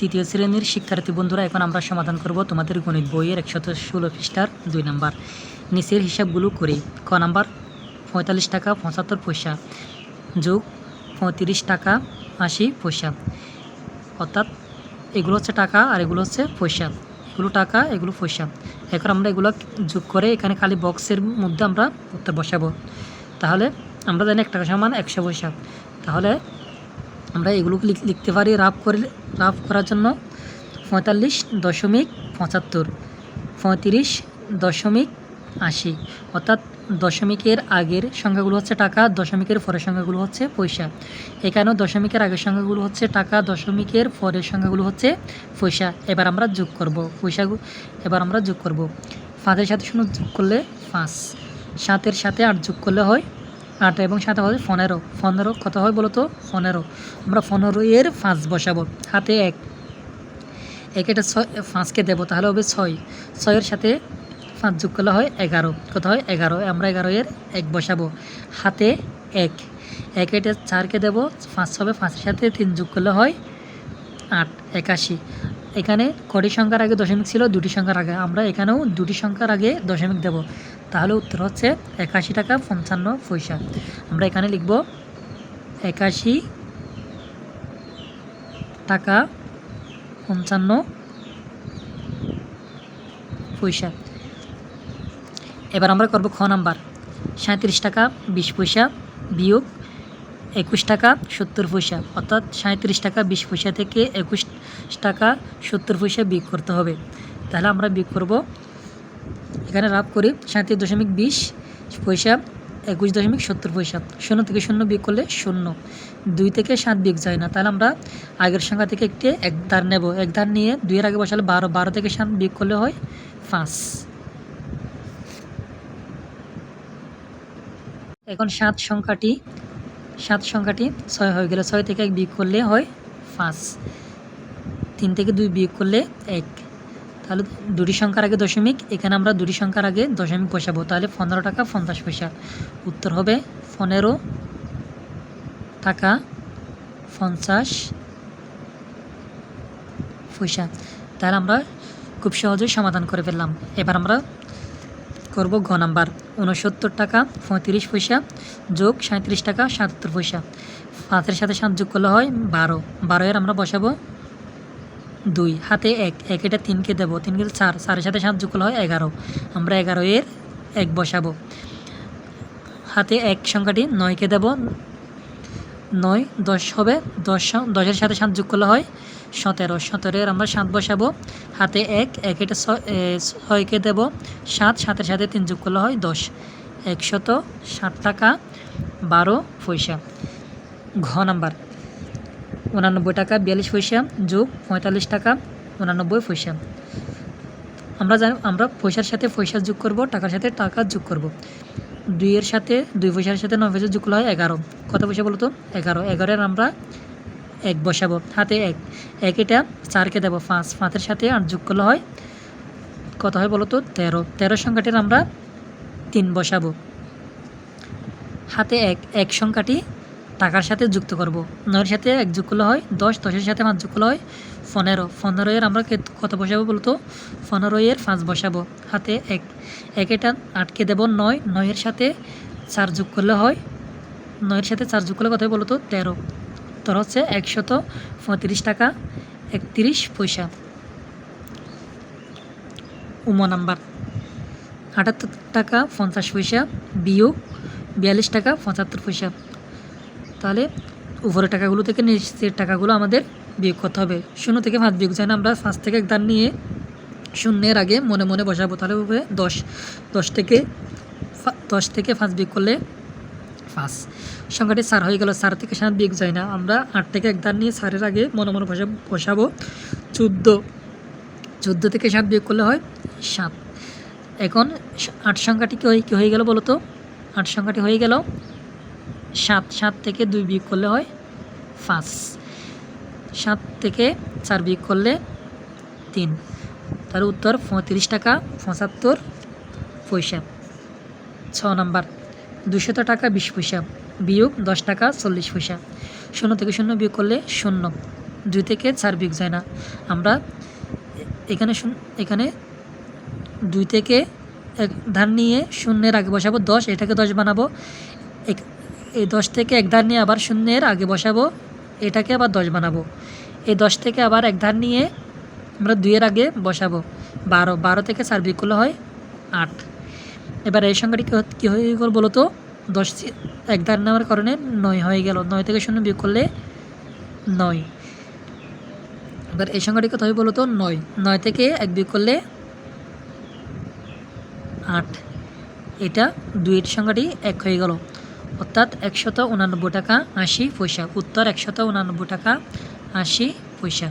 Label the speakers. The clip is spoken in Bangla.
Speaker 1: তৃতীয় শ্রেণির শিক্ষার্থী বন্ধুরা, এখন আমরা সমাধান করব তোমাদের গণিত বইয়ের একশত ষোলো পৃষ্ঠার দুই নাম্বার। নিচের হিসাবগুলো করে। ক নাম্বার, পঁয়তাল্লিশ টাকা পঁচাত্তর পয়সা যোগ পঁয়ত্রিশ টাকা আশি পয়সা। অর্থাৎ এগুলো হচ্ছে টাকা আর এগুলো হচ্ছে পয়সা। এগুলো টাকা, এগুলো পয়সা। এখন আমরা এগুলো যোগ করে এখানে খালি বক্সের মধ্যে আমরা উত্তর বসাবো। তাহলে আমরা জানি এক টাকা সমান একশো পয়সা। তাহলে আমরা এগুলোকে লিখ- লিখতে পারি রাফ করে, রাফ করার জন্য পঁয়তাল্লিশ দশমিক পঁচাত্তর, পঁয়ত্রিশ দশমিক আশি, অর্থাৎ দশমিকের আগের সংখ্যাগুলো হচ্ছে টাকা, দশমিকের পরের সংখ্যাগুলো হচ্ছে পয়সা। এখানেও দশমিকের আগের সংখ্যাগুলো হচ্ছে টাকা, দশমিকের পরের সংখ্যাগুলো হচ্ছে পয়সা। এবার আমরা যোগ করব, পয়সা এবার আমরা যোগ করব। পাঁচের সাথে শূন্য যোগ করলে পাঁচ, সাতের সাথে আট যোগ করলে হয় আট এবং সাথে হয় পনেরো। পনেরো কত হয় বলো তো? পনেরো। আমরা পনেরো এর পাঁচ বসাবো। হাতে এক। এক এটা ছয়, পাঁচকে দেবো, তাহলে হবে ছয়। ছয়ের সাথে পাঁচ যোগ করলে হয় এগারো। কত হয়? এগারো। আমরা এগারো এর এক বসাবো। হাতে এক। এক এটা চারকে দেবো, পাঁচ হবে, পাঁচের সাথে তিন যোগ করলে হয় আট, একাশি। এখানে কটি সংখ্যার আগে দশমিক ছিল? দুটি সংখ্যার আগে। আমরা এখানেও দুটি সংখ্যার আগে দশমিক দেব। তাহলে উত্তর হচ্ছে একাশি টাকা পঞ্চান্ন পয়সা। আমরা এখানে লিখব একাশি টাকা পঞ্চান্ন পয়সা। এবার আমরা করব খ নাম্বার। সাঁত্রিশ টাকা বিশ পয়সা বিয়োগ একুশ টাকা সত্তর পয়সা। অর্থাৎ সাঁত্রিশ টাকা বিশ পয়সা থেকে একুশ টাকা সত্তর পয়সা বিয়োগ করতে হবে। তাহলে আমরা বিয়োগ করব এখানে রাফ করি সাঁত্রিশ দশমিক বিশ পয়সা, একুশ দশমিক সত্তর পয়সা। শূন্য থেকে শূন্য বিয়োগ করলে শূন্য। দুই থেকে সাত বিয়োগ যায় না। তাহলে আমরা আগের সংখ্যা থেকে একটি এক ধার নেব। এক ধার নিয়ে দুইয়ের আগে বসালে বারো। বারো থেকে সাত বিয়োগ করলে হয় পাঁচ। এখন সাত সংখ্যাটি সাত সংখ্যাটি ছয় হয়ে গেল ছয় থেকে এক বিয়োগ করলে হয় পাঁচ। তিন থেকে দুই বিয়োগ করলে এক। তাহলে দুটি সংখ্যার আগে দশমিক, এখানে আমরা দুটি সংখ্যার আগে দশমিক বসাবো। তাহলে পনেরো টাকা পঞ্চাশ পয়সা। উত্তর হবে পনেরো টাকা পঞ্চাশ পয়সা। তাহলে আমরা খুব সহজেই সমাধান করে ফেললাম। এবার আমরা করব ঘ নাম্বার। উনসত্তর টাকা পঁয়ত্রিশ পয়সা যোগ সাঁত্রিশ টাকা সাতাত্তর পয়সা। পাঁচের সাথে সাত যোগ করলে হয় বারো। বারো এর আমরা বসাবো দুই, হাতে এক এক এটা তিনকে দেবো। তিন তিনকে চার, চারের সাথে সাত যোগ হয় এগারো। আমরা এগারো এর এক বসাবো। হাতে এক সংখ্যাটি নয়কে দেব। নয়, দশ হবে। দশ দশের সাথে সাত যোগ করলে হয় সতেরো। সতেরোর আমরা সাত বসাবো। হাতে এক এক এটা ছয়কে দেব। সাত, সাতের সাথে তিন যোগ করলে হয় দশ। একশত ষাট টাকা, বারো পয়সা। ঘ নাম্বার। উনানব্বই টাকা, বিয়াল্লিশ পয়সা যোগ পঁয়তাল্লিশ টাকা, উনানব্বই পয়সা। আমরা জানি, আমরা পয়সার সাথে পয়সা যোগ করব, টাকার সাথে টাকা যোগ করব। দুইয়ের সাথে, দুই পয়সার সাথে নয় পয়সা যোগ করলে হয় এগারো। কত পয়সা বলতো? এগারো। এগারোর আমরা এক বসাবো, হাতে এক। এক এটা চারকে দেবো, পাঁচ। পাঁচের সাথে আট যোগ করলে হয়, কত হয় বলো তো তেরো। তেরো সংখ্যাটির আমরা তিন বসাবো। হাতে এক এক সংখ্যাটি টাকার সাথে যুক্ত করব। নয়ের সাথে এক যোগ করলে হয়, দশ, দশের সাথে পাঁচ যোগ করলে হয়, পনেরো। পনেরো এর আমরা কত বসাবো বলতো পনেরো এর পাঁচ বসাবো। হাতে এক এক এটা আটকে দেব নয়। নয়ের সাথে চার যোগ করলে হয়, নয়ের সাথে চার যোগ করলে কত বলতো তেরো। তোর হচ্ছে একশত পঁয়ত্রিশ টাকা, একত্রিশ পয়সা। উমো নাম্বার। আটাত্তর টাকা পঞ্চাশ পয়সা, বিয়োগ বিয়াল্লিশ টাকা পঁচাত্তর পয়সা। তাহলে উপরের টাকাগুলো থেকে নিচের টাকাগুলো আমাদের বিয়োগ করতে হবে। শূন্য থেকে পাঁচ বিয়োগ যায় না, আমরা পাঁচ থেকে এক দান নিয়ে শূন্যের আগে মনে মনে বসাবো, তাহলে হবে দশ। দশ থেকে দশ থেকে পাঁচ বিয়োগ করলে পাঁচ। সংখ্যাটি সার হয়ে গেল সার থেকে সাত বিয়োগ যায় না, আমরা আট থেকে এক দান নিয়ে সারের আগে মনে মনে বসা বসাবো চোদ্দ। চোদ্দ থেকে সাত বিয়োগ করলে হয় সাত। এখন আট সংখ্যাটি কী হয়ে গেল বলো তো? আট সংখ্যাটি হয়ে গেল সাত সাত থেকে দুই বিয়োগ করলে হয় পাঁচ। সাত থেকে চার বিয়োগ করলে তিন। তার উত্তর পঁয়ত্রিশ টাকা, পঁচাত্তর পয়সা। ছ নাম্বার দুশত টাকা, বিশ পয়সা। বিয়োগ দশ টাকা, চল্লিশ পয়সা। শূন্য থেকে শূন্য বিয়োগ করলে শূন্য। দুই থেকে চার বিয়োগ যায় না। আমরা এখানে এখানে দুই থেকে এক ধার নিয়ে শূন্যের আগে বসাবো, দশ, এটাকে দশ বানাবো। এক- এই দশ থেকে এক ধার নিয়ে আবার শূন্যের আগে বসাবো, এটাকে আবার দশ বানাবো। এই দশ থেকে আবার এক ধার নিয়ে আমরা দুইয়ের আগে বসাবো। বারো বারো থেকে চার বিয়োগ হয় আট। এবার এই সংখ্যাটি কী হয়ে গেল বলো তো? দশ এক ধার নেওয়ার কারণে নয় হয়ে গেল। নয় থেকে শূন্য বিয়োগ করলে নয়। এবার এই সংখ্যাটি কত হবে বলো তো? নয়। নয় থেকে এক বিয়োগ করলে আট। এটা দুইয়ের সংখ্যাটি এক হয়ে গেল। অর্থাৎ একশত উনানব্বই টাকা আশি পয়সা। উত্তর একশত উনানব্বই টাকা আশি পয়সা।